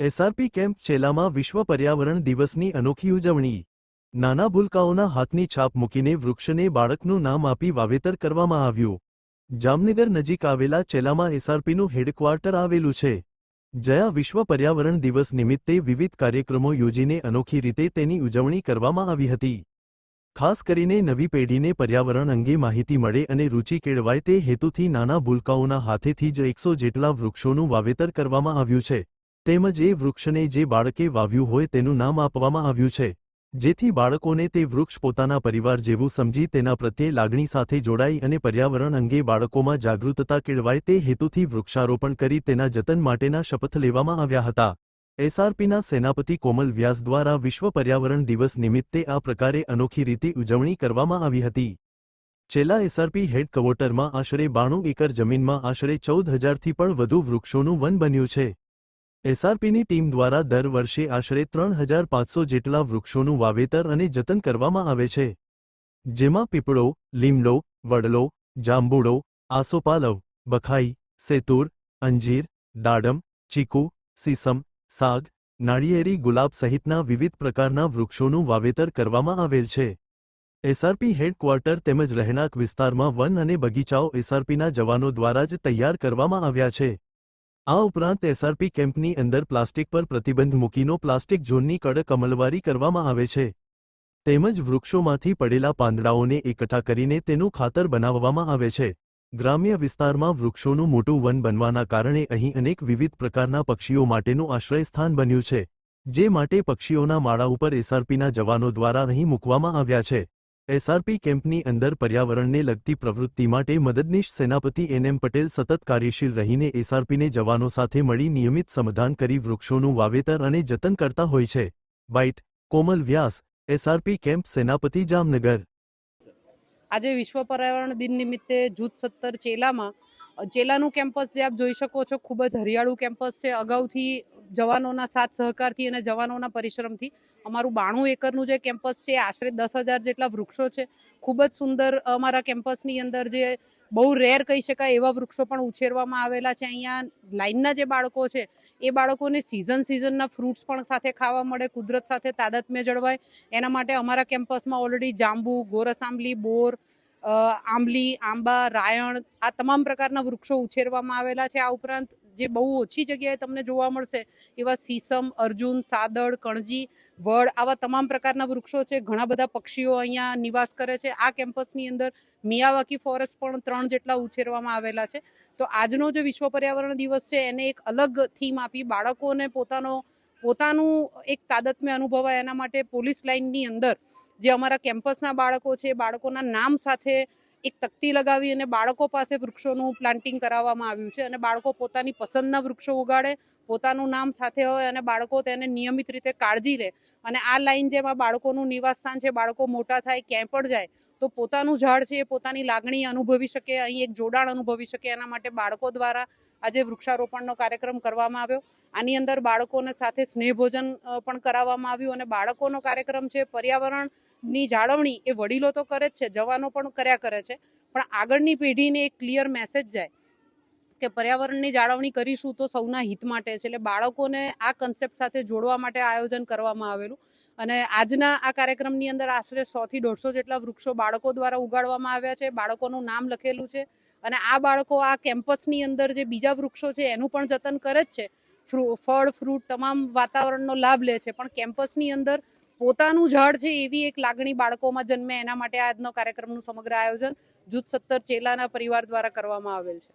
SRP camp ચેલામાં વિશ્વ પર્યાવરણ દિવસની અનોખી ઉજવણી. નાના ભૂલકાઓના હાથની છાપ મૂકીને વૃક્ષને બાળકનું નામ આપી વાવેતર કરવામાં આવ્યું. જામનગર નજીક આવેલા ચેલામાં એસઆરપીનું હેડક્વાર્ટર આવેલું છે. જયા વિશ્વ પર્યાવરણ દિવસ નિમિત્તે વિવિધ કાર્યક્રમો યોજીને અનોખી રીતે તેની ઉજવણી કરવામાં આવી હતી. ખાસ કરીને નવી પેઢીને પર્યાવરણ અંગે માહિતી મળે અને રુચિ કેળવાય તે હેતુથી નાના ભૂલકાઓના હાથેથી જ એકસો જેટલા વૃક્ષોનું વાવેતર કરવામાં આવ્યું છે. તેમજ એ વૃક્ષને જે બાળકે વાવ્યું હોય તેનું નામ આપવામાં આવ્યું છે. જેથી બાળકોને તે વૃક્ષ પોતાના પરિવાર જેવું સમજી તેના પ્રત્યે લાગણી સાથે જોડાઈ અને પર્યાવરણ અંગે બાળકોમાં જાગૃતતા કેળવાય તે હેતુથી વૃક્ષારોપણ કરી તેના જતન માટેના શપથ લેવામાં આવ્યા હતા. એસઆરપીના સેનાપતિ કોમલ વ્યાસ દ્વારા વિશ્વ પર્યાવરણ દિવસ નિમિત્તે આ પ્રકારે અનોખી રીતે ઉજવણી કરવામાં આવી હતી. છેલ્લા એસઆરપી હેડક્વોટરમાં આશરે બાણું એકર જમીનમાં આશરે ચૌદ હજારથી પણ વધુ વૃક્ષોનું વન બન્યું છે. એસઆરપીની ટીમ દ્વારા દર વર્ષે આશરે ત્રણ હજાર પાંચસો જેટલા વૃક્ષોનું વાવેતર અને જતન કરવામાં આવે છે. જેમાં પીપળો, લીમડો, વડલો, જાંબુડો, આસોપાલવ, બખાઈ, સેતુર, અંજીર, દાડમ, ચીકુ, સીસમ, સાગ, નાળિયેરી, ગુલાબ સહિતના વિવિધ પ્રકારના વૃક્ષોનું વાવેતર કરવામાં આવેલ છે. એસઆરપી હેડક્વાર્ટર તેમજ રહેણાંક વિસ્તારમાં વન અને બગીચાઓ એસઆરપીના જવાનો દ્વારા જ તૈયાર કરવામાં આવ્યા છે. આ ઉપરાંત એસઆરપી કેમ્પની અંદર પ્લાસ્ટિક પર પ્રતિબંધ મૂકીનો પ્લાસ્ટિક ઝોનની કડક અમલવારી કરવામાં આવે છે. તેમજ વૃક્ષોમાંથી પડેલા પાંદડાઓને એકઠા કરીને તેનું ખાતર બનાવવામાં આવે છે. ગ્રામ્ય વિસ્તારમાં વૃક્ષોનું મોટું વન બનવાના કારણે અહીં અનેક વિવિધ પ્રકારના પક્ષીઓ માટેનું આશ્રયસ્થાન બન્યું છે, જે માટે પક્ષીઓના માળા ઉપર એસઆરપીના જવાનો દ્વારા અહીં મૂકવામાં આવ્યા છે. એસઆરપી કેમ્પની અંદર પર્યાવરણને લગતી પ્રવૃત્તિ માટે મદદનીશ સેનાપતિ એનએમ પટેલ સતત કાર્યશીલ રહીને એસઆરપીને જવાનો સાથે મળી નિયમિત સમાધાન કરી વૃક્ષોનું વાવેતર અને જતન કરતા હોય છે. Byte, Komal Vyas, SRP camp સેનાપતિ જામનગર. આજે વિશ્વ પર્યાવરણ દિન નિમિત્તે જૂથ સત્તર ચેલામાં ચેલાનું કેમ્પસ જે આપ જોઈ શકો છો, ખૂબ જ હરિયાળું કેમ્પસ છે. અગાઉથી જવાનોના સાથ સહકારથી અને જવાનોના પરિશ્રમથી અમારું બાણું એકરનું જે કેમ્પસ છે, આશરે દસ હજાર જેટલા વૃક્ષો છે, ખૂબ જ સુંદર અમારા કેમ્પસની અંદર જે બહુ રેર કહી શકાય એવા વૃક્ષો પણ ઉછેરવામાં આવેલા છે. અહીંયા લાઇનના જે બાળકો છે, એ બાળકોને સિઝન સિઝનના ફ્રૂટ્સ પણ સાથે ખાવા મળે, કુદરત સાથે તાદાત્મ્ય જળવાય. એના માટે અમારા કેમ્પસમાં ઓલરેડી જાંબુ ગોરસ આંબલી બોર આંબલી, આંબા, રાયણ આ તમામ પ્રકારના વૃક્ષો ઉછેરવામાં આવેલા છે. આ ઉપરાંત જે બહુ ઓછી જગ્યાએ તમને જોવા મળશે, એવા સીસમ, અર્જુન, સાદળ, કણજી, વડ, આવા તમામ પ્રકારના વૃક્ષો છે. ઘણા બધા પક્ષીઓ અહીંયા નિવાસ કરે છે. આ કેમ્પસની અંદર મિયાવાકી ફોરેસ્ટ પણ ત્રણ જેટલા ઉછેરવામાં આવેલા છે. તો આજનો જે વિશ્વ પર્યાવરણ દિવસ છે, એને એક અલગ થીમ આપી બાળકોને પોતાનો, પોતાનું એક તાદત્મ્ય અનુભવાય એના માટે પોલીસ લાઇનની અંદર જે અમારા કેમ્પસના બાળકો છે બાળકોના નામ સાથે એક તકતી લગાવી અને બાળકો પાસે વૃક્ષોનું પ્લાન્ટિંગ કરાવવામાં આવ્યું છે અને બાળકો પોતાની પસંદના વૃક્ષો ઉગાડે, પોતાનું નામ સાથે હોય અને બાળકો તેને નિયમિત રીતે કાળજી લે. અને આ લાઈન જેમાં બાળકોનું નિવાસસ્થાન છે, બાળકો મોટા થાય, ક્યાંય પણ જાય તો પોતાનું ઝાડ છે એ પોતાની લાગણી અનુભવી શકે, અહીં એક જોડાણ અનુભવી શકે. એના માટે બાળકો દ્વારા આજે વૃક્ષારોપણનો કાર્યક્રમ કરવામાં આવ્યો. આની અંદર બાળકોને સાથે સ્નેહભોજન પણ કરાવવામાં આવ્યું અને બાળકોનો કાર્યક્રમ છે, પર્યાવરણની જાળવણી એ વડીલો તો કરે જ છે, જવાનો પણ કર્યા કરે છે. પણ આગળની પેઢીને એક ક્લિયર મેસેજ જાય કે પર્યાવરણની જાળવણી કરીશું તો સૌના હિત માટે છે. એટલે બાળકોને આ કન્સેપ્ટ સાથે જોડવા માટે આયોજન કરવામાં આવેલું. અને આજના આ કાર્યક્રમની અંદર આશરે સોથી દોઢસો જેટલા વૃક્ષો બાળકો દ્વારા ઉગાડવામાં આવ્યા છે. બાળકોનું નામ લખેલું છે. અને આ બાળકો આ કેમ્પસની અંદર જે બીજા વૃક્ષો છે, એનું પણ જતન કરે જ છે. ફળ, ફ્રૂટ તમામ વાતાવરણનો લાભ લે છે. પણ કેમ્પસની અંદર પોતાનું ઝાડ છે એવી એક લાગણી બાળકોમાં જન્મે. એના માટે આજનો કાર્યક્રમનું સમગ્ર આયોજન જૂથ સત્તર ચેલાના પરિવાર દ્વારા કરવામાં આવેલ છે.